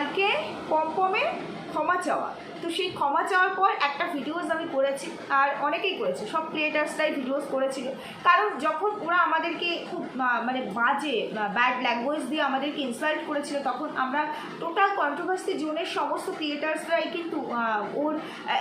কালকে পমপমে ক্ষমা চাওয়া। তো সেই ক্ষমা চাওয়ার পর একটা ভিডিওস আমি করেছি, আর অনেকেই করেছে, সব ক্রিয়েটার্সরাই ভিডিওস করেছিল। কারণ যখন ওরা আমাদেরকে খুব মানে বাজে ব্যাড ল্যাঙ্গুয়েজ দিয়ে আমাদেরকে ইনসাল্ট করেছিল, তখন আমরা টোটাল কন্ট্রোভার্সি জোনের সমস্ত ক্রিয়েটার্সরাই কিন্তু ওর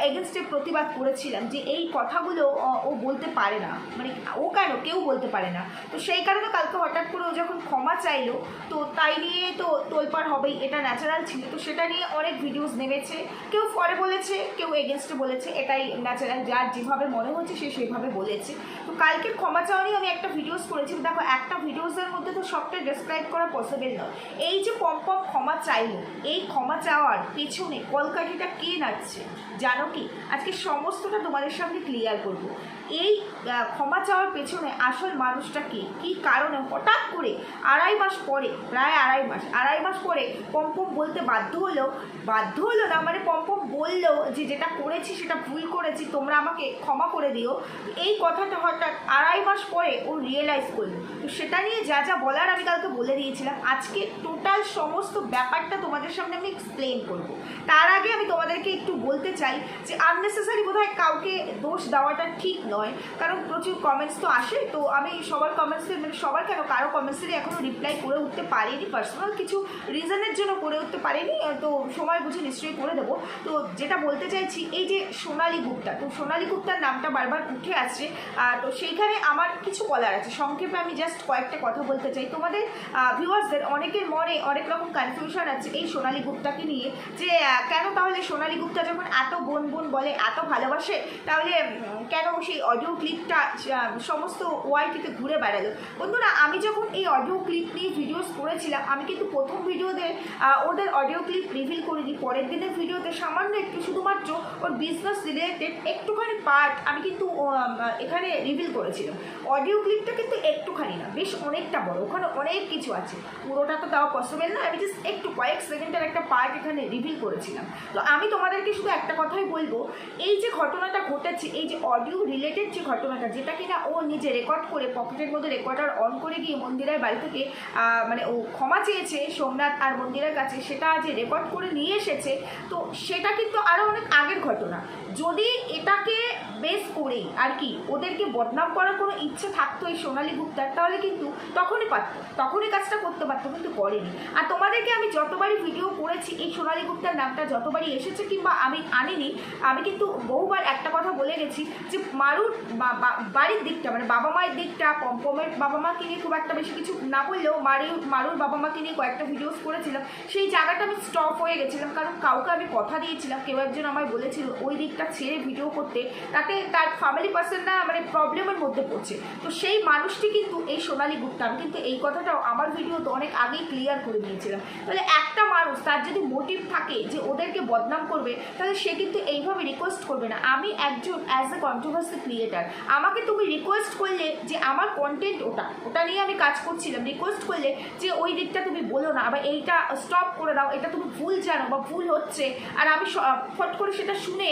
এগেনস্টে প্রতিবাদ করেছিলাম যে এই কথাগুলো ও বলতে পারে না। মানে ও কেন? কেউ বলতে পারে না। তো সেই কারণে কালকে হঠাৎ করে ও যখন ক্ষমা চাইলো, তো তাই নিয়ে তো তোলপাড় হবেই, এটা ন্যাচারাল ছিল। তো সেটা নিয়ে অনেক ভিডিওস নেমেছে। কেউ ফরে বলেছে, কেউ এগেনস্টে বলেছে, এটাই ন্যাচারাল যার যেভাবে মনে হচ্ছে সে সেভাবে বলেছে। তো কালকে ক্ষমা চাওয়া নিয়ে আমি একটা ভিডিওস করেছি দেখো, একটা ভিডিওসের মধ্যে তো সবটা ডেসক্রাইব করা পসিবল নয়। এই যে পম পম ক্ষমা চাইলো, এই ক্ষমা চাওয়ার পেছনে কলকাঠিটা কে নাচছে, জানো কি? আজকে সমস্তটা তোমাদের সামনে ক্লিয়ার করব। এই ক্ষমা চাওয়ার পেছনে আসল মানুষটা কে? কী কারণে? হঠাৎ করে আড়াই মাস পরে, প্রায় আড়াই মাস আড়াই মাস পরে পম্পম বলতে বাধ্য হলো বাধ্য হলো না মানে পম্পম বলল যে যেটা করেছি সেটা ভুল করেছি, তোমরা আমাকে ক্ষমা করে দিও। এই কথাটা হঠাৎ আড়াই মাস পরে ও রিয়েলাইজ করল। তো সেটা নিয়ে যা যা বলার আমি কালকে বলে দিয়েছিলাম। আজকে টোটাল সমস্ত ব্যাপারটা তোমাদের সামনে আমি এক্সপ্লেন করব। তার আগে আমি তোমাদেরকে একটু বলতে চাই যে আননেসেসারি বোধহয় কাউকে দোষ দেওয়াটা ঠিক নয়, কারণ প্রচুর কমেন্টস তো আসে তো আমি সবার কমেন্টসের মানে সবার কেন, কারও কমেন্টসেরই এখনও রিপ্লাই করে উঠতে পারিনি পার্সোনাল কিছু রিজনের জন্য করে উঠতে পারিনি তো সময় বুঝে নিশ্চয়ই করে দেবো। তো যেটা বলতে চাইছি, এই যে সোনালী গুপ্তা, তো সোনালী গুপ্তার নামটা বারবার উঠে আসছে তো সেইখানে আমার কিছু বলার আছে। সংক্ষেপে আমি জাস্ট কয়েকটা কথা বলতে চাই। তোমাদের ভিউয়ার্সদের অনেকের মনে অনেক রকম কনফিউশন আছে এই সোনালী গুপ্তাকে নিয়ে, যে কেন তাহলে সোনালী গুপ্তা যখন এত বোন বোন বলে, এত ভালোবাসে, তাহলে কেন সেই অডিও ক্লিপটা সমস্ত ওয়াইটিতে ঘুরে বেড়ালো? বন্ধুরা, আমি যখন এই অডিও ক্লিপ নিয়ে ভিডিওস করেছিলাম, আমি কিন্তু প্রথম ভিডিওতে ওদের অডিও ক্লিপ রিভিল করিনি পরের দিনের ভিডিওতে সামান্য একটু, শুধুমাত্র ওর বিজনেস রিলেটেড একটুখানি পার্ট আমি কিন্তু এখানে রিভিল করেছিলাম। অডিও ক্লিপটা কিন্তু একটুখানি না, বেশ অনেকটা বড়, ওখানে অনেক কিছু আছে। পুরোটা তো দেওয়া পসিবল না, আমি জাস্ট একটু কয়েক সেকেন্ডের একটা পার্ট এখানে রিভিল করেছিলাম। তো আমি তোমাদেরকে শুধু একটা কথাই বলব, এই যে ঘটনাটা ঘটেছে, এই যে অডিও রিলেটেড যে ঘটনাটা, যেটা কিনা ও নিজে রেকর্ড করে পকেটের মধ্যে রেকর্ডার অন করে গিয়ে মন্দিরের বাড়ি থেকে মানে ও ক্ষমা চেয়েছে, সোমনাথ আর মন্দিরের কাছে সেটা যে রেকর্ড করে নিয়ে এসেছে, তো সেটা কিন্তু আরও অনেক আগের ঘটনা। যদি এটাকে বেস করেই আর কি ওদেরকে বদনাম করার কোনো ইচ্ছে থাকতো এই সোনালী গুপ্তার, তাহলে কিন্তু তখনই পারত, তখনই কাজটা করতে পারতো, কিন্তু করেনি। আর তোমাদেরকে আমি যতবারই ভিডিও করেছি, এই সোনালী গুপ্তার নামটা যতবারই এসেছে কিংবা আমি আনিনি, আমি কিন্তু বহুবার একটা কথা বলে গেছি যে মারুর বাড়ির দিকটা মানে বাবা মায়ের দিকটা, পম্পমের বাবা মাকে নিয়ে খুব একটা বেশি কিছু না বললেও মারি, মারুর বাবা মাকে নিয়ে কয়েকটা ভিডিওস করেছিলাম, সেই জায়গাটা আমি স্টপ হয়ে গেছিলাম, কারণ কাউকে আমি কথা দিয়েছিলাম, কেউ একজন আমায় বলেছিল, ওই দিকটা ছেড়ে ভিডিও করতে। তাতে তার ফ্যামিলি পার্সনরা মানে প্রবলেমের মধ্যে পড়ছে। তো সেই মানুষটি কিন্তু এই সোনালি গুপ্তা কিন্তু এই কথাটাও আমার ভিডিওতে অনেক আগেই ক্লিয়ার করে দিয়েছিলাম। তাহলে একটা মানুষ তার যদি মোটিভ থাকে যে ওদেরকে বদনাম করবে, তাহলে সে কিন্তু এইভাবে রিকোয়েস্ট করবে না। আমি একজন অ্যাজ এ কন্ট্রোভার্সি ক্রিয়েটার আমাকে তুমি রিকোয়েস্ট করলে যে আমার কন্টেন্ট ওটা ওটা নিয়ে আমি কাজ করছিলাম রিকোয়েস্ট করলে যে ওই দিকটা তুমি বলো না, বা এইটা স্টপ করে দাও, এটা তুমি ভুল জানো বা ভুল হচ্ছে। আর আমি ফট করে সেটা শুনে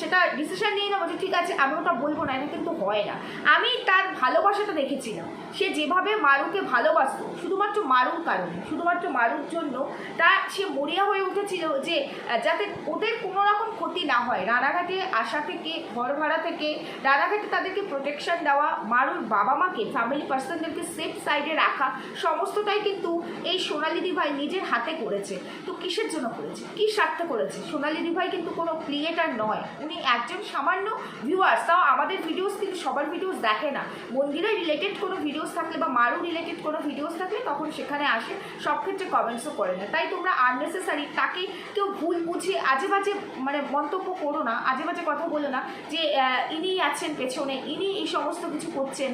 সেটা ডিসিশন নিয়ে নেব যে ঠিক আছে, আমি ওটা বলব না, এটা কিন্তু হয় না। আমি তার ভালোবাসাটা দেখেছিলাম। সে যেভাবে মারুকে ভালোবাসত, শুধুমাত্র মারুর কারণে, শুধুমাত্র মারুর জন্য, তা সে মরিয়া হয়ে উঠেছিল যে যাতে ওদের কোনো রকম ক্ষতি না হয়। রানাঘাটে আসা থেকে, ঘর ভাড়া থেকে, রানাঘাটে তাদেরকে প্রোটেকশন দেওয়া, মারুর বাবা মাকে ফ্যামিলি পার্সনদেরকে সেফ সাইডে রাখা, সমস্তটাই কিন্তু এই সোনালি দিভাই নিজের হাতে করেছে? তো কিসের জন্য করেছে? কী স্বার্থে করেছে? সোনালি দিভাই কিন্তু কোনো ক্রিয়েটার নয়। উনি একজন সামান্য ভিউয়ার্স তাও আমাদের ভিডিওস কিন্তু সবার ভিডিওস দেখে না। মন্দিরে রিলেটেড কোনো ভিডিওস থাকলে বা মারু রিলেটেড কোনো ভিডিওস থাকলে তখন সেখানে আসে, সব ক্ষেত্রে কমেন্টসও করে না। তাই তোমরা আননেসেসারি তাকে কেউ ভুল বুঝে আজে বাজে মানে মন্তব্য করো না, আজে বাজে কথা বলো না যে ইনি আছেন পেছনে ইনি এই সমস্ত কিছু করছেন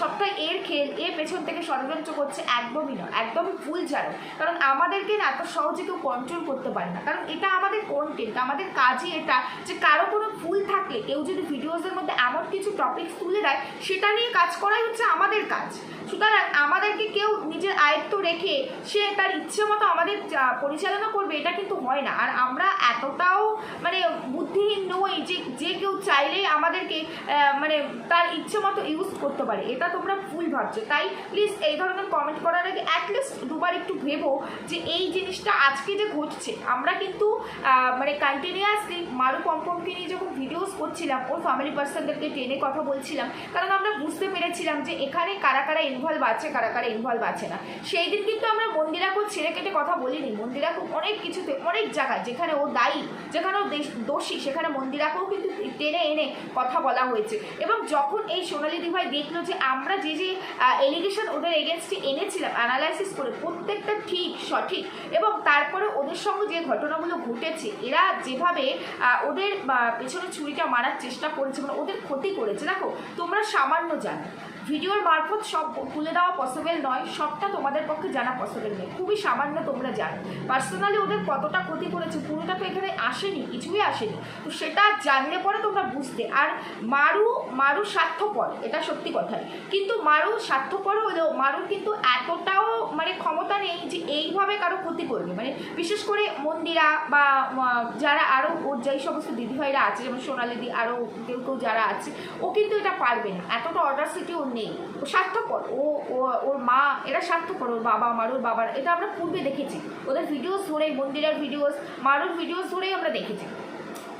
সবটাই এর খেল, এ পেছন থেকে ষড়যন্ত্র করছে, একদমই নয়, একদমই ভুল জানো। কারণ আমাদেরকে না এত সহজে কেউ কন্ট্রোল করতে পারে না। কারণ এটা আমাদের কন্টেন্ট আমাদের কাজই এটা। যে কারও কোনো ভুল থাকলে, কেউ যদি ভিডিওসের মধ্যে এমন কিছু টপিকস তুলে দেয়, সেটা নিয়ে কাজ করাই হচ্ছে আমাদের কাজ। সুতরাং আমাদেরকে কেউ নিজের আয়ত্ত রেখে সে তার ইচ্ছে মতো আমাদের পরিচালনা করবে, এটা কিন্তু হয় না। আর আমরা এতটাও মানে বুদ্ধিহীন নই যে যে কেউ চাইলেই আমাদেরকে মানে তার ইচ্ছে মতো ইউজ করতে পারে। এটা তোমরা ভুল ভাবছ। তাই প্লিজ এই ধরনের কমেন্ট করার আগে অ্যাটলিস্ট দুবার একটু ভেবো যে এই জিনিসটা আজকে যে ঘটছে, আমরা কিন্তু মানে কন্টিনিউয়াসলি মারু পম্পমকে নিয়ে যখন ভিডিওস করছিলাম, ওর ফ্যামিলি পার্সনদেরকে টেনে কথা বলছিলাম, কারণ আমরা বুঝতে পেরেছিলাম যে এখানে কারা কারা ইনভলভ আছে, কারা কারা ইনভলভ আছে না। সেই দিন কিন্তু আমরা মন্দিরাকেও ছেড়ে কেটে কথা বলিনি। মন্দিরাকে অনেক কিছুতে, অনেক জায়গায় যেখানে ও দায়ী, যেখানে ও দোষী, সেখানে মন্দিরাকেও কিন্তু টেনে এনে কথা বলা হয়েছে। এবং যখন এই সোনালী দিভাই দেখল যে আমরা যে যে এলিগেশন ওদের এগেনস্টে এনেছিলাম অ্যানালাইসিস করে, প্রত্যেকটা ঠিক, সঠিক এবং তারপরে ওদের সঙ্গে যে ঘটনাগুলো ঘটেছে, এরা যেভাবে ওদের পেছনে ছুরিটা মারার চেষ্টা করেছে মানে ওদের ক্ষতি করেছে। দেখো, তোমরা সামান্য জানো। ভিডিওর মারফত সব তুলে দেওয়া পসিবল নয়, সবটা তোমাদের পক্ষে জানা পসিবল নয় খুবই সামান্য তোমরা জানো। পার্সোনালি ওদের কতটা ক্ষতি করেছে, পুরোটা তো এখানে আসেনি, কিছুই আসেনি। তো সেটা জানলে পরে তোমরা বুঝতে। আর মারু মারু স্বার্থপর, এটা সত্যি কথাই। কিন্তু মারু স্বার্থপর হলেও, মারুর কিন্তু এতটাও মানে ক্ষমতা নেই যে এইভাবে কারও ক্ষতি করবে। মানে বিশেষ করে মন্দিরা বা যারা আরও ওর যেই সমস্ত দিদিভাইরা আছে, যেমন সোনালি দি আরও কেউ কেউ যারা আছে, ও কিন্তু এটা পারবে না। এতটা অর্ডার সিটি নেই। ও স্বার্থপর। ও ওর মা, এরা স্বার্থপর, ওর বাবা, মারুর বাবার। এটা আমরা পূর্বে দেখেছি। ওদের ভিডিওস ধরে মন্দিরের ভিডিওস মারুর ভিডিওস ধরেই আমরা দেখেছি।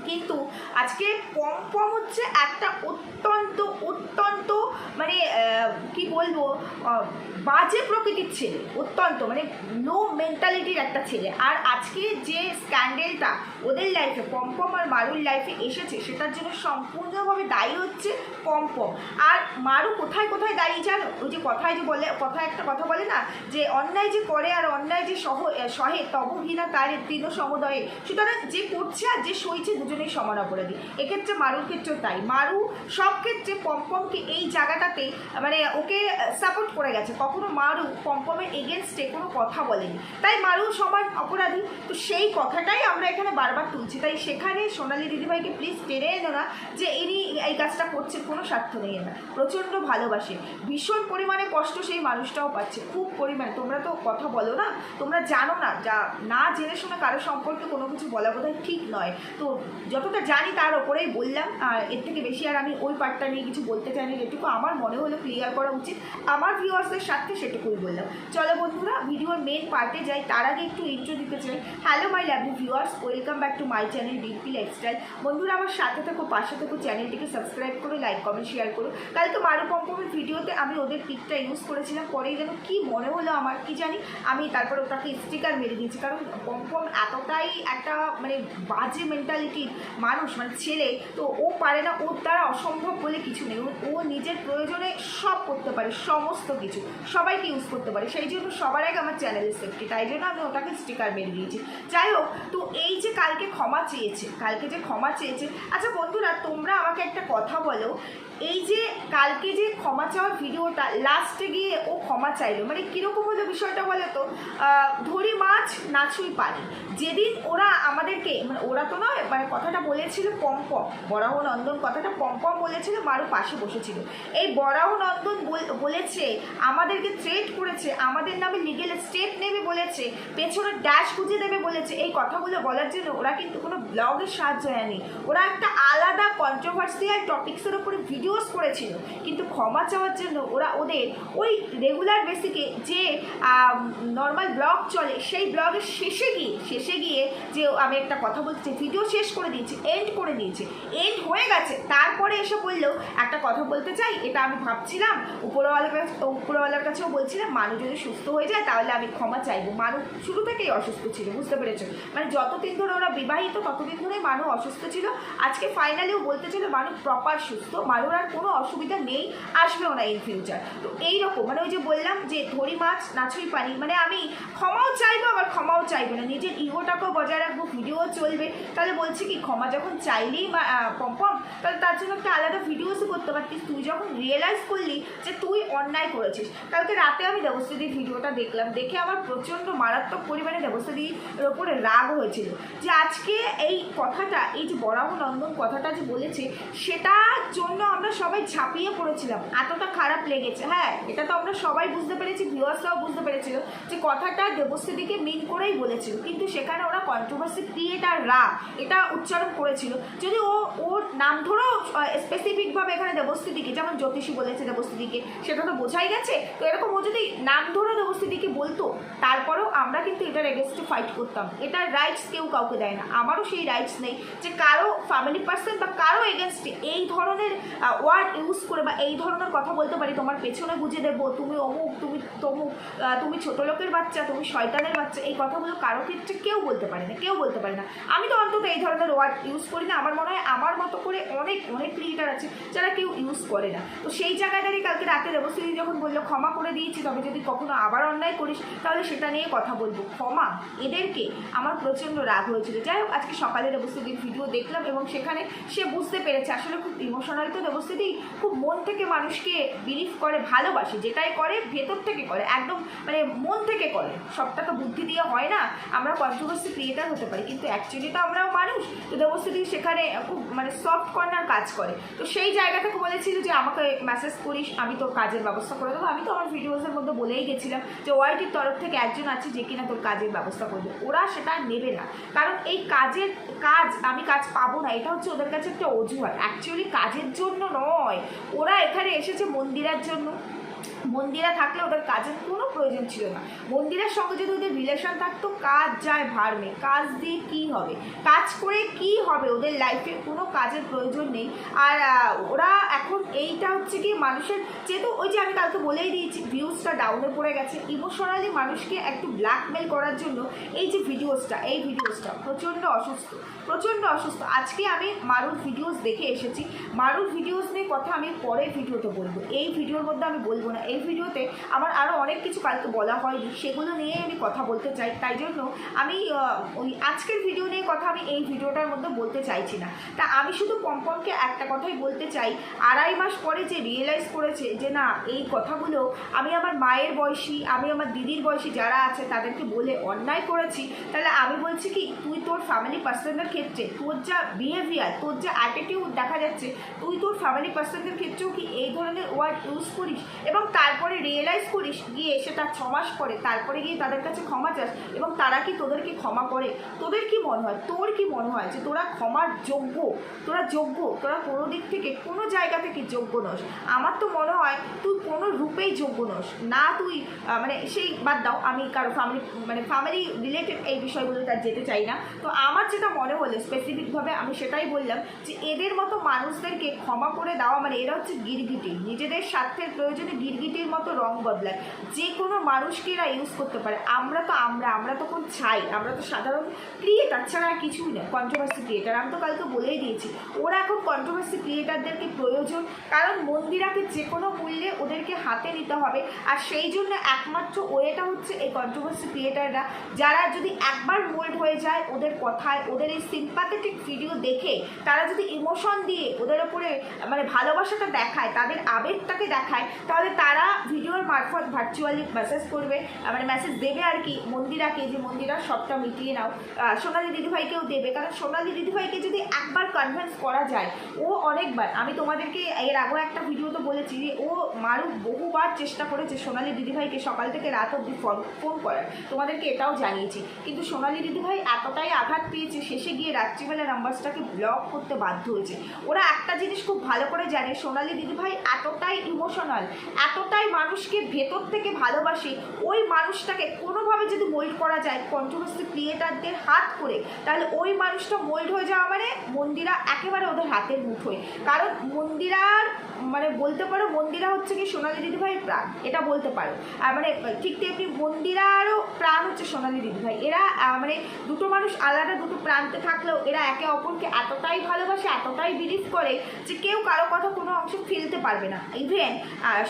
কিন্তু আজকে পম পম হচ্ছে একটা অত্যন্ত অত্যন্ত মানে কি বলব বাজে প্রকৃতির ছেলে, অত্যন্ত মানে লো মেন্টালিটির একটা ছেলে। আর আজকে যে স্ক্যান্ডেলটা ওদের লাইফে পম্পম আর মারুর লাইফে এসেছে, সেটার জন্য সম্পূর্ণভাবে দায়ী হচ্ছে পম্পম আর মারু কোথায় কোথায় দায়ী জানো? ওই যে কথায় যে বলে, কথায় একটা কথা বলে না, যে অন্যায় যে করে আর অন্যায় যে সহ, সহে তবঘিনা তার তৃণ সমুদয়ে। সুতরাং যে করছে আর যে সইছে দুজনেই সমান অপরাধী। এক্ষেত্রে মারুর ক্ষেত্রেও তাই। মারু সব ক্ষেত্রে পম্পমকে এই জায়গাটাতে মানে ওকে সাপোর্ট করে গেছে। কখনো মারু পম্পমের এগেনস্টে কোনো কথা বলেনি। তাই মারু সমান অপরাধী। তো সেই কথাটাই আমরা এখানে বারবার তুলছি। তাই সেখানে সোনালি দিদিভাইকে প্লিজ টেনে এনো না যে ইনি এই কাজটা করছে কোনো স্বার্থ নেই না প্রচণ্ড ভালোবাসে। ভীষণ পরিমাণে কষ্ট সেই মানুষটাও পাচ্ছে। খুব পরিমাণে। তোমরা তো কথা বলো না? তোমরা জানো না। যা না জেনে শুনে কারও সম্পর্কে কোনো কিছু বলা বোধহয় ঠিক নয়। তো যতটা জানি তার ওপরেই বললাম। আর এর থেকে বেশি আর আমি ওই পার্টটা নিয়ে কিছু বলতে চাই চাইনি, যেটুকু আমার মনে হলো ক্লিয়ার করা উচিত। আমার ভিউয়ার্সদের সাথে সেটুকুই বললাম। চলো বন্ধুরা, ভিডিওর মেন পার্টে যাই, তার আগে একটু ইন্ট্রো দিতে চাই। Hello my lovely viewers welcome back to my channel D lifestyle বন্ধুরা, আমার সাথে থাকো, পাশে থাকো চ্যানেলটিকে সাবস্ক্রাইব করো লাইক কমেন্ট শেয়ার করো। কালকে মারু পম্পমের ভিডিওতে আমি ওদের পিকটা ইউজ করেছিলাম, পরেই যেন কি মনে হলো আমার, কি জানি? আমি তারপরে ওটাকে স্টিকার মেরে দিয়েছি, কারণ পম্পম এতটাই একটা মানে বাজে মেন্টালিটির মানুষ মানে ছেলে, তো ও পারে না, ওর দ্বারা অসম্ভব বলে কিছু নেই। ও- নিজের প্রয়োজনে সব করতে পারে, সমস্ত কিছু। সবাইকে ইউজ করতে পারে। সেই জন্য সবার আগে আমার চ্যানেলের সেফটি তাই জন্য আমি ওটাকে স্টিকার মেরে দিয়েছি। যাই হোক, তো এই যে কালকে ক্ষমা চেয়েছে, কালকে যে ক্ষমা চেয়েছে আচ্ছা বন্ধুরা, তোমরা আমাকে একটা কথা বলো। এই যে কালকে যে ক্ষমা চাওয়ার ভিডিওটা, লাস্টে গিয়ে ও ক্ষমা চাইলো মানে কীরকম হলো বিষয়টা বলো তো? ধরি মাছ নাচুই পানি যেদিন ওরা আমাদেরকে মানে ওরা তো নয় মানে কথাটা বলেছিল পম্পম বরাহ নন্দন কথাটা পম্পম বলেছিল, মারু পাশে বসেছিল। এই বরাহ নন্দন বল- বলেছে, আমাদেরকে থ্রেট করেছে, আমাদের নামে লিগেল স্টেপ নেবে বলেছে, পেছনে ড্যাশ খুঁজে দেবে বলেছে। এই কথাগুলো বলার জন্য ওরা কিন্তু কোনো ব্লগের সাহায্য নেয়নি। ওরা একটা আলাদা কন্ট্রোভার্সিয়াল টপিক্সের উপরে ভিডিওস করেছিল। কিন্তু ক্ষমা চাওয়ার জন্য ওরা ওদের ওই রেগুলার বেসিকে যে নর্মাল ব্লগ চলে, সেই ব্লগের শেষে গিয়ে শেষে গিয়ে যে আমি একটা কথা বলছি ভিডিও শেষ করে দিয়েছি এন্ড করে দিয়েছে এন্ড হয়ে গেছে। তারপরে এসে বললেও একটা কথা বলতে চাই, এটা আমি ভাবছিলাম, উপরওয়ালার কাছে, উপরওয়ালার কাছেও বলছিলাম মানুষ যদি সুস্থ হয়ে যায় তাহলে আমি ক্ষমা চাইব। মানুষ শুরু থেকেই অসুস্থ ছিল, বুঝতে পেরেছ? মানে যতদিন ধরে ওরা বিবাহিত, ততদিন ধরে মানুষ অসুস্থ ছিল। আজকে ফাইনালিও বলতে ছিল মানুষ প্রপার সুস্থ মানুষ আর কোনো অসুবিধা নেই, আসবেও না ইন ফিউচার তো এইরকম মানে ওই যে বললাম যে ধরি মাছ নাছুই পানি মানে আমি ক্ষমাও চাইব, আবার ক্ষমাও চাইব না। নিজের ইগোটাকেও বজায় রাখব, ভিডিও চলবে। তাহলে বলছি কি, ক্ষমা যখন চাইলেই বা পম্পম তাহলে তার জন্য একটা আলাদা ভিডিওসও করতে পারতিস। তুই যখন রিয়েলাইজ করলি যে তুই অন্যায় করেছিস, কালকে রাতে আমি দেবস্থিতির ভিডিওটা দেখলাম, দেখে আমার প্রচণ্ড মারাত্মক পরিমাণে দেবস্থিতির ওপরে রাগ হয়েছিল। যে আজকে এই কথাটা, এই যে বরাহ নন্দন কথাটা যে বলেছে, সেটার জন্য আমরা সবাই ঝাঁপিয়ে পড়েছিলাম। এতটা খারাপ লেগেছে। হ্যাঁ এটা তো আমরা সবাই বুঝতে পেরেছি ভিউয়ার্সরাও বুঝতে পেরেছিল যে কথাটা দেবস্থিতিকে মিন করেই বলেছিল। কিন্তু সেখানে ওরা কন্ট্রোভার্সি ক্রিয়েটাররা এটা উচ্চারণ করেছিল। যদি ও, ওর নাম ধরেও স্পেসিফিকভাবে এখানে দেবস্থিতিকে যেমন জ্যোতিষী বলেছে দেবস্থিতিকে সেটা তো বোঝাই গেছে। তো এরকম ও যদি নাম ধরে দেবস্থিতিকে বলতো, তারপরেও আমরা কিন্তু এটার এগেনস্টে ফাইট করতাম। এটার রাইটস কেউ কাউকে দেয় না। আমারও সেই রাইটস নেই যে কারও ফ্যামিলি পার্সন বা কারও এগেনস্টে এই ধরনের ওয়ার্ড ইউজ করে বা এই ধরনের কথা বলতে পারি, তোমার পেছনে বুঝে দেবো, তুমি অমুক, তুমি তমুক তুমি ছোট লোকের বাচ্চা, তুমি শয়তানের বাচ্চা, এই কথাগুলো কারও ক্ষেত্রে কেউ বলতে পারে না, কেউ বলতে পারে না। আমি তো অন্তত এই ধরনের ওয়ার্ড ইউজ করি না। আমার মনে হয় আমার মতো করে অনেক অনেক ক্রিয়েটার আছে যারা কেউ ইউজ করে না। তো সেই দাঁড়িয়ে কালকে রাতে দেবশ্রী যখন বলল, ক্ষমা করে দিয়েছি, তবে যদি কখনো আবার অন্যায় করিস, তাহলে সেটা নিয়ে কথা বলব। ক্ষমা? এদেরকে? আমার প্রচণ্ড রাগ হয়েছিল। যাই হোক, আজকে সকালে দেবস্থিতির ভিডিও দেখলাম এবং সেখানে সে বুঝতে পেরেছে। আসলে খুব ইমোশনাল তো দেবস্থিতি খুব মন থেকে মানুষকে বিলিভ করে, ভালোবাসে। যেটাই করে, ভেতর থেকে করে। একদম মানে মন থেকে করে। সবটা তো বুদ্ধি দিয়ে হয় না। আমরা কন্ট্রোভার্সি ক্রিয়েটার হতে পারি। কিন্তু অ্যাকচুয়ালি তো আমরাও মানুষ। তো দেবস্থিতি সেখানে খুব মানে সফট কর্নার কাজ করে। তো সেই জায়গা থেকে বলেছিল যে, আমাকে মেসেজ করিস, আমি তোর কাজের ব্যবস্থা করে দেবো। আমি তো আমার ভিডিওসের মধ্যে বলেই গেছিলাম যে, ওয়াইটির তরফ থেকে একজন আছে যে কিনা তোর কাজের ব্যবস্থা করবে ওরা সেটা নেবে না। কারণ এই কাজের কাজ আমি কাজ পাবো না, এটা হচ্ছে ওদের কাছে একটা অজুহাত। অ্যাকচুয়ালি কাজের জন্য নয়। ওরা এখানে এসেছে মন্দিরের জন্য। মন্দিরা থাকলে ওদের কাজের কোনো প্রয়োজন ছিল না। মন্দিরের সঙ্গে যদি ওদের রিলেশন থাকতো, কাজ যায় ভাড়মে কাজ দিয়ে কি হবে? কাজ করে কি হবে? ওদের লাইফে কোনো কাজের প্রয়োজন নেই। আর ওরা এখন এইটা হচ্ছে কি, মানুষের যেহেতু ওই যে আমি কালকে বলেই দিয়েছি ভিউজটা ডাউনে পড়ে গেছে। ইমোশনালি মানুষকে একটু ব্ল্যাকমেল করার জন্য এই যে ভিডিওসটা এই ভিডিওসটা প্রচণ্ড অসুস্থ প্রচণ্ড অসুস্থ। আজকে আমি মারুর ভিডিওস দেখে এসেছি। মারুর ভিডিওস নিয়ে কথা আমি পরের ভিডিওতে বলব। এই ভিডিওর মধ্যে আমি বলব না। এই ভিডিওতে আমার আরও অনেক কিছু কালকে বলা হয়নি, সেগুলো নিয়ে আমি কথা বলতে চাই। তাই জন্য আমি ওই আজকের ভিডিও নিয়ে কথা আমি এই ভিডিওটার মধ্যে বলতে চাইছি না। তা আমি শুধু পম্পমকে একটা কথাই বলতে চাই, আড়াই মাস পরে যে রিয়েলাইজ করেছে যে না, এই কথাগুলো আমি আমার মায়ের বয়সী, আমি আমার দিদির বয়সী যারা আছে তাদেরকে বলে অন্যায় করেছি, তাহলে আমি বলছি কি, তুই তোর ফ্যামিলি পার্সনের ক্ষেত্রে তোর যা বিহেভিয়ার তোর যা অ্যাটিটিউড দেখা যাচ্ছে, তুই তোর ফ্যামিলি পার্সনদের ক্ষেত্রেও কি এই ধরনের ওয়ার্ড ইউজ করিস? এবং তারপরে রিয়েলাইজ করিস, গিয়ে সেটা ছ মাস পরে, তারপরে গিয়ে তাদের কাছে ক্ষমা চাস এবং তারা কি তোদেরকে ক্ষমা করে? তোদের কি মনে হয়? তোর কি মনে হয় যে তোরা ক্ষমার যোগ্য? তোরা যোগ্য? তোরা কোনো দিক থেকে কোনো জায়গা থেকে যোগ্য নস। আমার তো মনে হয় তুই কোনো রূপেই যোগ্য নস। না তুই মানে সেই বাদ দাও, আমি কারও ফ্যামিলি মানে ফ্যামিলি রিলেটেড এই বিষয়গুলো তার যেতে চাই না। তো আমার যেটা মনে হলো স্পেসিফিকভাবে আমি সেটাই বললাম যে এদের মতো মানুষদেরকে ক্ষমা করে দেওয়া মানে এরা হচ্ছে গিরগিটি। নিজেদের স্বার্থের প্রয়োজনে গিরগিটির মতো রং বদলায়। যে কোনো মানুষকে এরা ইউজ করতে পারে। আমরা তো আমরা আমরা তখন চাই। আমরা তো সাধারণ ক্রিয়েটার ছাড়া আর কিছুই না কন্ট্রোভার্সি ক্রিয়েটার আমি তো কালকে বলেই দিয়েছি। ওরা এখন কন্ট্রোভার্সি ক্রিয়েটারদেরকে প্রয়োজন। কারণ মন্দিরাকে যে কোনো মূল্যে ওদেরকে হাতে নিতে হবে। আর সেই জন্য একমাত্র ওয়েটা হচ্ছে এই কন্ট্রোভার্সি ক্রিয়েটাররা যারা যদি একবার মোল্ড হয়ে যায় ওদের কথায়, ওদের এই সিম্পাথেটিক ভিডিও দেখে, তারা যদি ইমোশন দিয়ে ওদের ওপরে মানে ভালোবাসাটা দেখায়, তাদের আবেগটাকে দেখায়, তাহলে তারা ভিডিওর মারফত ভার্চুয়ালি মেসেজ করবে। মানে মেসেজ দেবে আর কি, মন্দিরাকে, যে মন্দিরা সবটা মিটিয়ে নাও। সোনালি দিদিভাইকেও দেবে, কারণ সোনালি দিদিভাইকে যদি একবার কনভিন্স করা যায়, ও অনেকবার, আমি তোমাদেরকে এর আগেও একটা ভিডিও তো বলেছি যে, ও মারু বহুবার চেষ্টা করেছে সোনালি দিদিভাইকে সকাল থেকে রাত অবধি ফোন ফোন করার। তোমাদেরকে এটাও জানিয়েছি। কিন্তু সোনালি দিদিভাই এতটাই আঘাত পেয়েছে, শেষে গিয়ে রাত্রিবেলা নাম্বারসটাকে ব্লক করতে বাধ্য হয়েছে। ওরা একটা জিনিস খুব ভালো করে জানে, সোনালি দিদিভাই এতটাই ইমোশনাল এতটাই মানুষকে ভেতর থেকে ভালোবাসে, ওই মানুষটাকে কোনোভাবে যদি মোল্ড করা যায় কন্ট্রোভার্সি ক্রিয়েটারদের হাত করে, তাহলে ওই মানুষটা মোল্ড হয়ে যাওয়া মানে মন্দিরা একেবারে ওদের হাতের মুঠোয়। কারণ মন্দিরার মানে বলতে পারো মন্দিরা হচ্ছে কি সোনালি দিদিভাইয়ের প্রাণ, এটা বলতে পারো। আর মানে ঠিক তেমনি মন্দিরারও প্রাণ হচ্ছে সোনালি দিদিভাই। এরা মানে দুটো মানুষ আলাদা দুটো প্রান্তে থাকলেও এরা একে অপরকে এতটাই ভালোবাসে, এতটাই বিলিভ করে যে কেউ কারও কথা কোনো অংশে ফেলতে পারবে না। ইভেন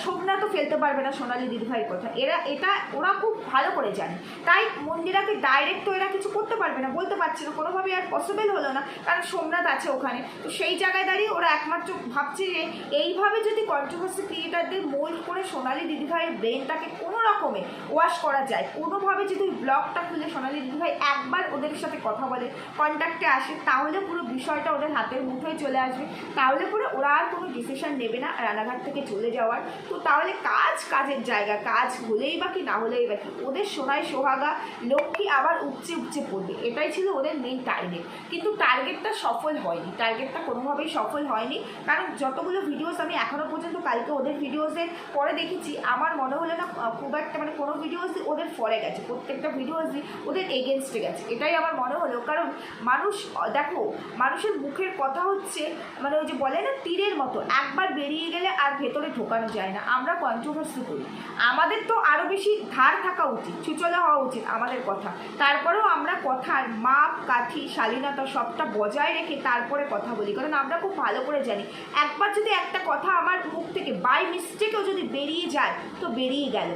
সোমনাথও ফেলতে পারবে না সোনালি দিদিভাইয়ের কথা। এরা, এটা, ওরা খুব ভালো করে জানে। তাই মন্দিরাকে ডাইরেক্ট তো এরা কিছু করতে পারবে না, বলতে পারছে না। কোনোভাবে আর পসিবল হলো না, কারণ সোমনাথ আছে ওখানে। তো সেই জায়গায় দাঁড়িয়ে ওরা একমাত্র ভাবছে যে, এইভাবে যদি কন্ট্রোভার্সি ক্রিয়েটারদের মোল্ড করে সোনালি দিদিভাইয়ের ব্রেনটাকে কোনো রকমে ওয়াশ করা যায়, কোনোভাবে যদি ওই ব্লগটা খুলে সোনালি দিদিভাই একবার ওদের সাথে কথা বলে কন্ট্যাক্টে আসে, তাহলে পুরো বিষয়টা ওদের হাতের মুঠোয় চলে আসবে। তাহলে পুরো ওরা আর কোনো ডিসিশন নেবে না রানাঘাট থেকে চলে যাওয়ার। তো তাহলে কাজ, কাজের জায়গা, কাজ হলেই বা কি, না হলেই বা কি। ওদের সোনায় সোহাগা লক্ষ্মী আবার উপচে উপচে পড়বে। এটাই ছিল ওদের মেন টার্গেট কিন্তু টার্গেটটা সফল হয়নি। টার্গেটটা কোনোভাবেই সফল হয়নি। কারণ যতগুলো ভিডিওস আমি এখনও পর্যন্ত কালকে ওদের ভিডিওসের পরে দেখেছি, আমার মনে হলো না খুব একটা মানে কোনো ভিডিওসই ওদের ফরে গেছে। প্রত্যেকটা ভিডিওসই ওদের এগেনস্টে গেছে। এটাই আমার মনে হলো। কারণ মানুষ দেখো, মানুষের মুখের কথা হচ্ছে মানে ওই যে বলে না, তীরের মতো। একবার বেরিয়ে গেলে আর ভেতরে ঢোকানো যায় না। আমরা কন্ট্রোভার্সি করি আমাদের তো আরও বেশি ধার থাকা উচিত সুচলা হওয়া উচিত আমাদের কথা। তারপরেও আমরা কথার মাপ, কাঠি, শালীনতা সবটা বজায় রেখে তারপরে কথা বলি, কারণ আমরা খুব ভালো করে জানি। একবার যদি একটা কথা আমার মুখ থেকে বাই মিস্টেকেও যদি বেরিয়ে যায়, তো বেরিয়ে গেল।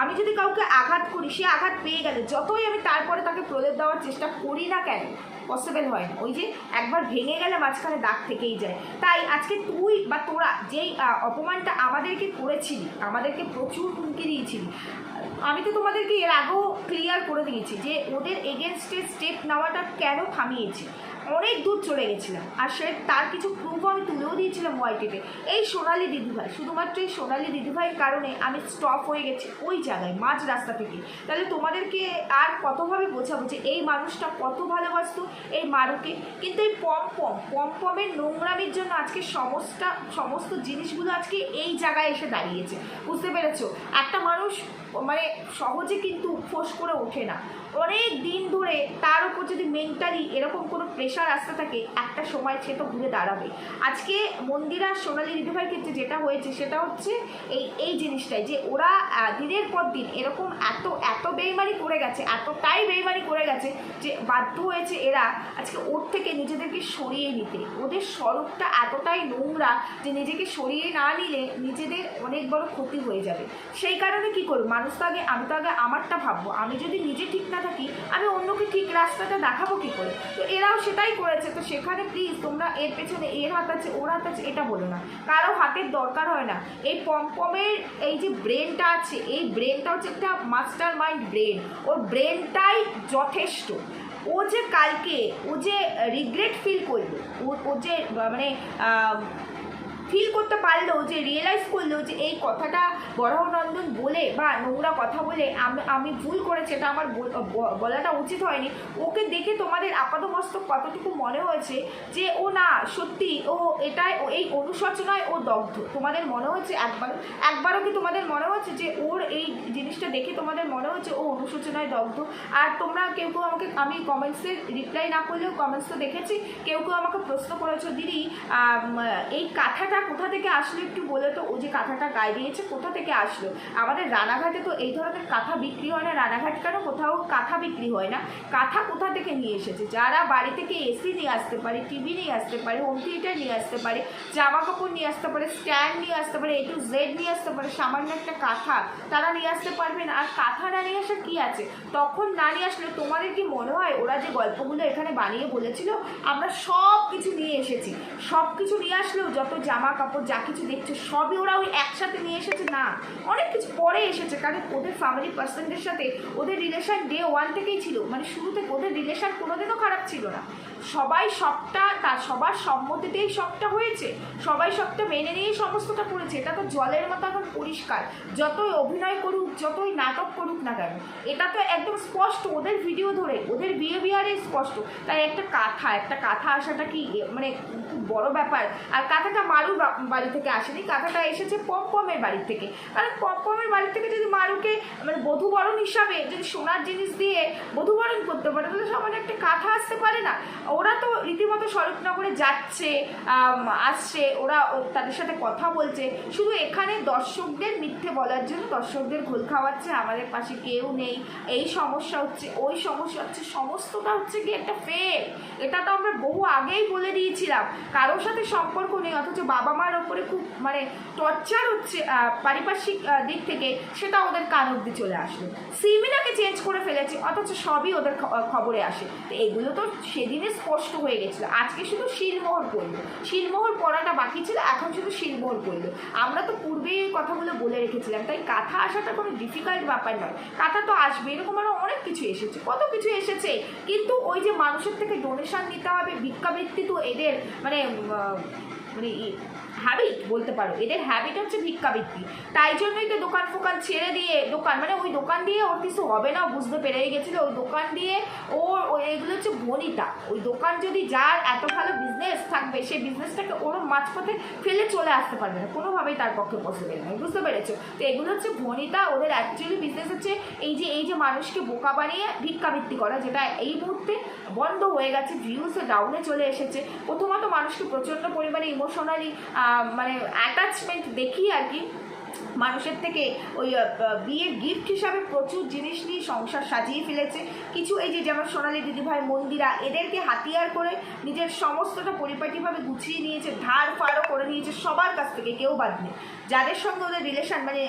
আমি যদি কাউকে আঘাত করি, সে আঘাত পেয়ে গেলে যতই আমি তারপরে তাকে প্রলেপ দেওয়ার চেষ্টা করি না কেন পসিবল হয় না। ওই যে একবার ভেঙে গেলে মাঝখানে দাগ থেকেই যায়। তাই আজকে তুই বা তোরা যেই অপমানটা আমাদেরকে করেছিলি, আমাদেরকে প্রচুর হুমকি দিয়েছিলি, আমি তো তোমাদেরকে এর আগেও ক্লিয়ার করে দিয়েছি যে ওদের এগেনস্টে স্টেপ নেওয়াটা কেন থামিয়েছি। অনেক দূর চলে গেছিলাম। আর সে তার কিছু প্রুফ আমি তুলেও দিয়েছিলাম ওয়াইটিতে এই সোনালি দিদিভাই, শুধুমাত্র এই সোনালি দিদিভাইয়ের কারণে আমি স্টপ হয়ে গেছি ওই জায়গায়, মাঝ রাস্তা থেকে। তাহলে তোমাদেরকে আর কতভাবে বোঝাবো যে এই মানুষটা কত ভালোবাসতো এই মারুকে? কিন্তু এই পম পম পম পমের নোংরামির জন্য আজকে সমস্ত সমস্ত জিনিসগুলো আজকে এই জায়গায় এসে দাঁড়িয়েছে। বুঝতে পেরেছ? একটা মানুষ মানে সহজে কিন্তু ফোঁস করে ওঠে না। অনেক দিন ধরে তার উপর যদি মেন্টালি এরকম কোনো প্রেশার আসতে থাকে একটা সময় সে তো ঘুরে দাঁড়াবে। আজকে মন্দিরা সোনালি দিদিভাইয়ের ক্ষেত্রে যেটা হয়েছে সেটা হচ্ছে এই এই জিনিসটাই যে ওরা দিনের পর দিন এরকম এত এত বেইমারি করে গেছে, এতটাই বেইমানি করে গেছে যে বাধ্য হয়েছে এরা আজকে ওর থেকে নিজেদেরকে সরিয়ে নিতে। ওদের স্বরূপটা এতটাই নোংরা যে নিজেকে সরিয়ে না নিলে নিজেদের অনেক বড় ক্ষতি হয়ে যাবে। সেই কারণে কি করব? মানুষ তো আগে, আমি তো আগে আমারটা ভাববো। আমি যদি নিজে ঠিক না থাকি, আমি অন্যকে ঠিক রাস্তাটা দেখাবো কি করে? তো এরাও সেটাই করেছে। তো সেখানে প্লিজ তোমরা এর পেছনে, এর হাত আছে, ওর হাত আছে, এটা বলো না। কারও হাতের দরকার হয় না। এই পমপমের এই যে ব্রেনটা আছে, এই ব্রেনটা হচ্ছে একটা মাস্টার মাইন্ড ব্রেন ওর ব্রেনটাই যথেষ্ট। ও যে কালকে, ও যে রিগ্রেট ফিল করবে, ও যে মানে ফিল করতে পারল যে রিয়েলাইজ করল যে, এই কথাটা বরাহনন্দন বলে বা নোংরা কথা বলে আমি ভুল করেছি, এটা আমার বল- বলাটা উচিত হয়নি। ওকে দেখে তোমাদের আপাতমস্তক কতটুকু মনে হয়েছে যে, ও না, সত্যি, ও এটাই, ও এই অনুশোচনায় ও দগ্ধ। তোমাদের মনে হচ্ছে একবার, একবারও কি তোমাদের মনে হচ্ছে যে, ওর এই জিনিসটা দেখে তোমাদের মনে হচ্ছে ও অনুশোচনায় দগ্ধ? আর তোমরা কেউ কেউ আমাকে, আমি কমেন্টসের রিপ্লাই না করলেও কমেন্টস তো দেখেছি, কেউ কেউ আমাকে প্রশ্ন করেছ, দিদি এই কাঁথাটা কোথা থেকে আসলো একটু বলে তো? ও যে কাঁথাটা গায়ে দিয়েছে, কোথা থেকে আসলো? আমাদের রানাঘাটে তো এই ধরনের কাঁথা বিক্রি হয় না। রানাঘাট কেন? কোথাও কাঁথা বিক্রি হয় না। কাঁথা কোথা থেকে নিয়ে এসেছে? যারা বাড়ি থেকে এসি নিয়ে আসতে পারে টিভি নিয়ে আসতে পারে হোম থিয়েটার নিয়ে আসতে পারে জামা কাপড় নিয়ে আসতে পারে স্ট্যান্ড নিয়ে আসতে পারে এ টু জেড নিয়ে আসতে পারে, সামান্য একটা কাঁথা, তারা নিয়ে আসতে পারবে না। আর কাঁথা না নিয়ে আসার কী আছে? তখন না নিয়ে আসলে তোমাদের কি মনে হয়? ওরা যে গল্পগুলো এখানে বানিয়ে বলেছিল, আমরা সব কিছু নিয়ে এসেছি। সব কিছু নিয়ে আসলেও যত জামা কাপড় যা কিছু দেখছ, সবই ওরা ওই একসাথে নিয়ে এসেছে। না, অনেক কিছু পরে এসেছে, কারণ ওদের ফ্যামিলি পার্সনদের সাথে, ওদের রিলেশন ডে ওয়ান থেকেই ছিল। মানে শুরু থেকে ওদের রিলেশন কোনোদিনও খারাপ ছিল না। সবাই সবটা তার সবার সম্মতিতেই সবটা হয়েছে। সবাই সবটা মেনে নিয়েই সমস্তটা করেছে। এটা তো জলের মতো এখন পরিষ্কার। যতই অভিনয় করুক, যতই নাটক করুক না কেন, এটা তো একদম স্পষ্ট। ওদের ভিডিও ধরে, ওদের বিহেভিয়ারে স্পষ্ট। তাই একটা কাঁথা একটা কাঁথা আসাটা কি মানে খুব বড় ব্যাপার। আর কাঁথাটা মারুর বা- বাড়ি থেকে আসেনি। কাঁথাটা এসেছে পমপমের বাড়ি থেকে। কারণ পমপমের বাড়ি থেকে যদি মারুকে মানে বধূবরণ হিসাবে যদি সোনার জিনিস দিয়ে বধূবরণ করতে পারে, তাহলে সবার একটা কাঁথা আসতে পারে না। ওরা তো রীতিমতো স্বরূপনগরে যাচ্ছে আসছে, ওরা তাদের সাথে কথা বলছে। শুধু এখানে দর্শকদের মিথ্যে বলার জন্য দর্শকদের ঘোল খাওয়াচ্ছে, আমাদের পাশে কেউ নেই। এই সমস্যা হচ্ছে, ওই সমস্যা হচ্ছে, সমস্তটা হচ্ছে কি একটা ফেক এটা তো আমরা বহু আগেই বলে দিয়েছিলাম। কারোর সাথে সম্পর্ক নেই, অথচ বাবা মার ওপরে খুব মানে টর্চার হচ্ছে পারিপার্শ্বিক দিক থেকে, সেটা ওদের কান অব্দি চলে আসলো। সিমিনাকে চেঞ্জ করে ফেলেছে, অথচ সবই ওদের খবরে আসে। তো এগুলো তো সেদিনে স্পষ্ট হয়ে গেছিল। আজকে শুধু শিলমোহর পড়ল। শিলমোহর পড়াটা বাকি ছিল, এখন শুধু শিলমোহর পড়ল। আমরা তো পূর্বেই এই কথাগুলো বলে রেখেছিলাম, তাই কাঁথা আসাটা কোনো ডিফিকাল্ট ব্যাপার নয়। কাঁথা তো আসবে, এরকম আরও অনেক কিছু এসেছে, কত কিছু এসেছে। কিন্তু ওই যে মানুষের থেকে ডোনেশন নিতে হবে, ভিক্ষাবৃত্তি তো এদের মানে মানে হ্যাবিট বলতে পারো। এদের হ্যাবিট হচ্ছে ভিক্ষাবৃত্তি। তাই জন্যই তো দোকান ফোকান ছেড়ে দিয়ে, দোকান মানে ওই দোকান দিয়ে ওর কিছু হবে না বুঝতে পেরেই গেছিল। ওই দোকান দিয়ে ওর এগুলো হচ্ছে বনিতা। ওই দোকান যদি যার এত ভালো বিজনেস থাকবে সেই বিজনেসটাকে ওর মাঝপথে ফেলে চলে আসতে পারবে না। কোনোভাবেই তার পক্ষে পসিবল নয়। বুঝতে পেরেছ? তো এগুলো হচ্ছে বনিতা। ওদের অ্যাকচুয়ালি বিজনেস হচ্ছে এই যে এই যে মানুষকে বোকা বানিয়ে ভিক্ষাবৃত্তি করা, যেটা এই মুহূর্তে বন্ধ হয়ে গেছে ভিউজ ডাউনে চলে এসেছে। প্রথমত মানুষকে প্রচণ্ড পরিমাণে ইমোশনালি মানে অ্যাটাচমেন্ট দেখি আর কি। মানুষের থেকে ওই বিয়ে গিফট হিসাবে প্রচুর জিনিস নিয়ে সংসার সাজিয়ে ফেলেছে। কিছু এই যে যেমন সোনালি দিদিভাই মন্দিরা, এদেরকে হাতিয়ার করে নিজের সমস্তটা পরিপাটিভাবে গুছিয়ে নিয়েছে ধার ফাড়ও করে নিয়েছে, সবার কাছ থেকে কেউ বাদ নেই। যাদের সঙ্গে ওদের রিলেশান মানে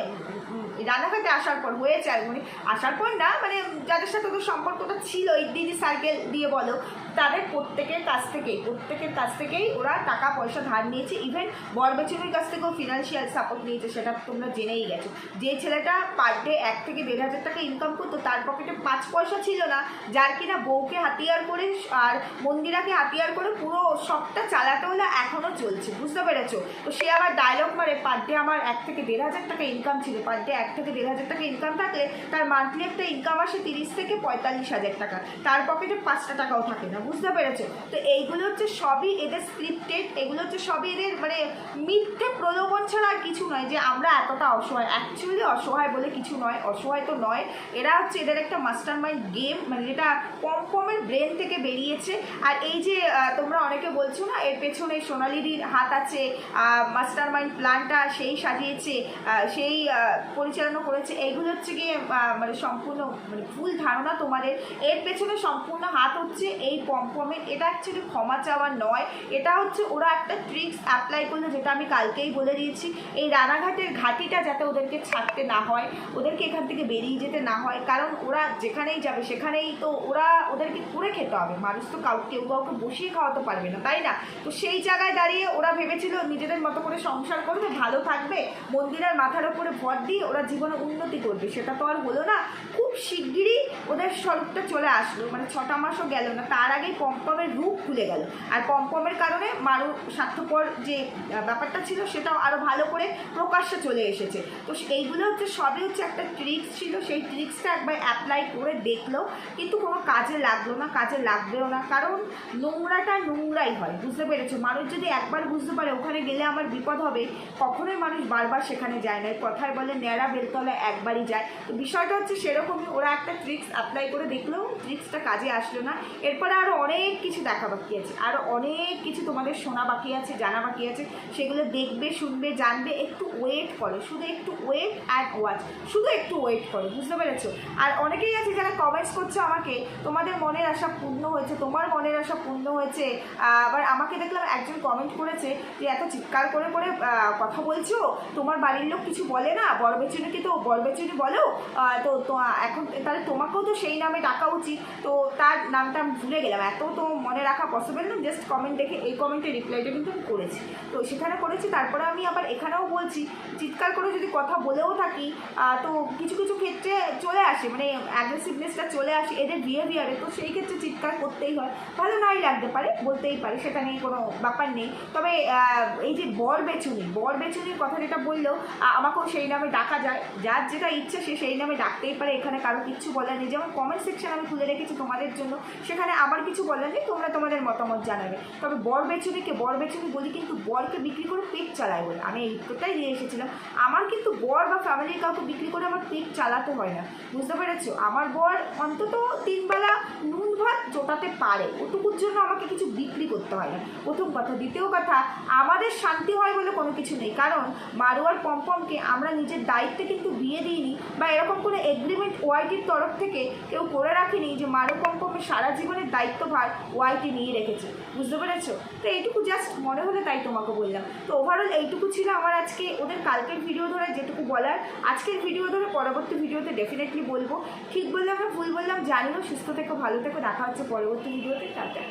রানাঘাটে আসার পর হয়েছে মানে আসার পর না মানে যাদের সাথে ওদের সম্পর্কটা ছিল, এই দিদি সার্কেল দিয়ে বলো, তাদের প্রত্যেকের কাছ থেকেই, প্রত্যেকের কাছ থেকেই ওরা টাকা, পয়সা, ধার নিয়েছে। ইভেন বরবেচনের কাছ থেকেও ফিনান্সিয়াল সাপোর্ট নিয়েছে, সেটা তোমরা জেনেই গেছো। যে ছেলেটা পার ডে এক থেকে দেড় হাজার টাকা ইনকাম করতো, তার পকেটে পাঁচ পয়সা ছিল না, যার কিনা বউকে হাতিয়ার করে আর মন্দিরাকে হাতিয়ার করে পুরো সবটা চালাতে হলে এখনও চলছে, বুঝতে পেরেছ? তো সে আবার ডায়লগ মারে পার ডে আমার এক থেকে দেড় হাজার টাকা ইনকাম ছিল পার ডে এক থেকে দেড় হাজার টাকা ইনকাম থাকলে তার মান্থলি একটা ইনকাম আসে তিরিশ থেকে পঁয়তাল্লিশ হাজার টাকা। তার পকেটে পাঁচটা টাকাও থাকে না বুঝতে পেরেছ? তো এইগুলো হচ্ছে সবই এদের স্ক্রিপ্টেড এগুলো হচ্ছে সবই এদের মানে মিথ্যে প্রলোভন ছাড়া আর কিছু নয় যে আমরা এতটা অসহায়। অ্যাকচুয়ালি অসহায় বলে কিছু নয় অসহায় তো নয়। এরা হচ্ছে এদের একটা মাস্টার মাইন্ড গেম মানে যেটা কম কমের ব্রেন থেকে বেরিয়েছে। আর এই যে তোমরা অনেকে বলছো না এর পেছনে সোনালিদির হাত আছে মাস্টার মাইন্ড প্ল্যানটা সেই সাজিয়েছে সেই আহ, পরিচালনা করেছে। এইগুলো হচ্ছে গিয়ে মানে সম্পূর্ণ মানে ভুল ধারণা তোমাদের। এর পেছনে সম্পূর্ণ হাত হচ্ছে এই পমপমের। এটা অ্যাকচুয়ালি ক্ষমা চাওয়া নয়। এটা হচ্ছে ওরা একটা ট্রিক্স অ্যাপ্লাই করল, যেটা আমি কালকেই বলে দিয়েছি। এই রানাঘাটের ঘাটিটা যাতে ওদেরকে ছাড়তে না হয়, ওদেরকে এখান থেকে বেরিয়ে যেতে না হয়। কারণ ওরা যেখানেই যাবে, সেখানেই তো ওরা ওদেরকে করে খেতে হবে। মানুষ তো কাউ, কেউ কাউকে বসিয়ে খাওয়াতে পারবে না, তাই না? তো সেই জায়গায় দাঁড়িয়ে ওরা ভেবেছিল, নিজেদের মতো করে সংসার করবে, ভালো থাকবে, মন্দিরের মাথার ওপরে ভর দিয়ে ওরা জীবনে উন্নতি করবে। সেটা তো আর হলো না। খুব শিগগিরই ওদের স্বরূপটা চলে আসলো। মানে ছটা মাসও গেল না, তার আগেই পম্পমের রূপ খুলে গেল। আর পম্পমের কারণে মারু স্বার্থপর যে ব্যাপারটা ছিল, সেটাও আরও ভালো করে প্রকাশ্যে চলে এসেছে। তো এইগুলো হচ্ছে, সবই হচ্ছে একটা ট্রিক্স ছিল। সেই ট্রিক্সটা একবার অ্যাপ্লাই করে দেখল। কিন্তু কোনো কাজে লাগল না, কাজে লাগবেও না। কারণ নোংরাটা নোংরাই হয়, বুঝতে পেরেছ? মানুষ যদি একবার বুঝতে পারে, ওখানে গেলে আমার বিপদ হবে, কখনোই মানুষ বারবার সেখানে যায় না। কথায় বলে, ন্যাড়া বেলতলা একবারই যায়। তো বিষয়টা হচ্ছে সেরকমই, ওরা একটা ট্রিক্স অ্যাপ্লাই করে দেখল ট্রিক্সটা কাজে আসলো না। এরপরে আরও অনেক কিছু দেখা বাকি আছে। আরও অনেক কিছু তোমাদের শোনা বাকি আছে, জানা বাকি আছে। সেগুলো দেখবে, শুনবে, জানবে, একটু ওয়েট করো। শুধু একটু ওয়েট অ্যান্ড ওয়াচ শুধু একটু ওয়েট করো, বুঝতে পেরেছ? আর অনেকেই আছে যারা কমেন্টস করছে আমাকে, তোমাদের মনের আশা পূর্ণ হয়েছে, তোমার মনের আশা পূর্ণ হয়েছে। আবার আমাকে দেখলাম একজন কমেন্ট করেছে যে, এত চিৎকার করে করে কথা বলছো? তোমার বাড়ির লোক কিছু বলে না? বরবেচুনিকে তো বরবেচুনি বলো তো তো এখন তাহলে তোমাকেও তো সেই নামে ডাকা উচিত। তো তার নামটা আমি ভুলে গেলাম। এত তো মনে রাখা পসিবল না জাস্ট কমেন্ট দেখে এই কমেন্টে রিপ্লাইটা কিন্তু আমি করেছি। তো সেখানে করেছি, তারপরে আমি আবার এখানেও বলছি, চিৎকার করে যদি কথা বলেও থাকি তো কিছু কিছু ক্ষেত্রে চলে আসে মানে অ্যাগ্রেসিভনেসটা চলে আসে এদের বিহেভিয়ারে তো সেই ক্ষেত্রে চিৎকার করতেই হয়। ভালো নাই লাগতে পারে, বলতেই পারে, সেটা নিয়ে কোনো ব্যাপার নেই। তবে এই যে বর বেচুনি, বর বেচুনির কথা যেটা বললেও আমাকেও সেই নামে ডাকা যায় যায় যার যেটা ইচ্ছে সে সেই নামে ডাকতেই পারে। এখানে কারও কিচ্ছু বলার নেই। যেমন কমেন্ট সেকশন আমি খুলে রেখেছি তোমাদের জন্য। সেখানে আবার কিছু বলার নেই, তোমরা তোমাদের মতামত জানাবে। তবে বর বেচুনিকে, বর বেচুনি বলি কিন্তু বরকে বিক্রি করে পেট চালায় বলে। আমি এই উত্তরটাই দিয়ে এসেছিলাম। আমার কিন্তু বর বা ফ্যামিলির কাউকে বিক্রি করে আমার পেট চালাতে হয় না। বুঝতে পেরেছ? আমার বর অন্তত তিনবেলা নুন ভাত জোটাতে পারে। ওটুকুর জন্য আমাকে কিছু বিক্রি করতে হয় না। প্রথম কথা। দ্বিতীয় কথা, আমাদের শান্তি হয় বলে কোনো কিছু নেই। কারণ মারোয়ার পম্পমকে আমরা নিজের দায়িত্বে কিন্তু বিয়ে দিইনি বা এরকম কোনো এগ্রিমেন্ট ওয়াইটির তরফ থেকে কেউ করে রাখেনি যে মারো পম্পমের সারা জীবনের দায়িত্বভার ওয়াইটি নিয়ে রেখেছে। বুঝতে পেরেছ? তো এইটুকু জাস্ট মনে হলে তাই তোমাকে বললাম। তো ওভারঅল এইটুকু ছিল আমার আজকে। ওদের কালকের ভিডিও ধরে যেটুকু বলার। আজকের ভিডিও ধরে পরবর্তী ভিডিওতে ডেফিনেটলি বলব। ঠিক বললাম ভুল বললাম, জানিও। সুস্থ থেকো, ভালো থেকো। দেখা হচ্ছে পরবর্তী ভিডিওতে টাটা।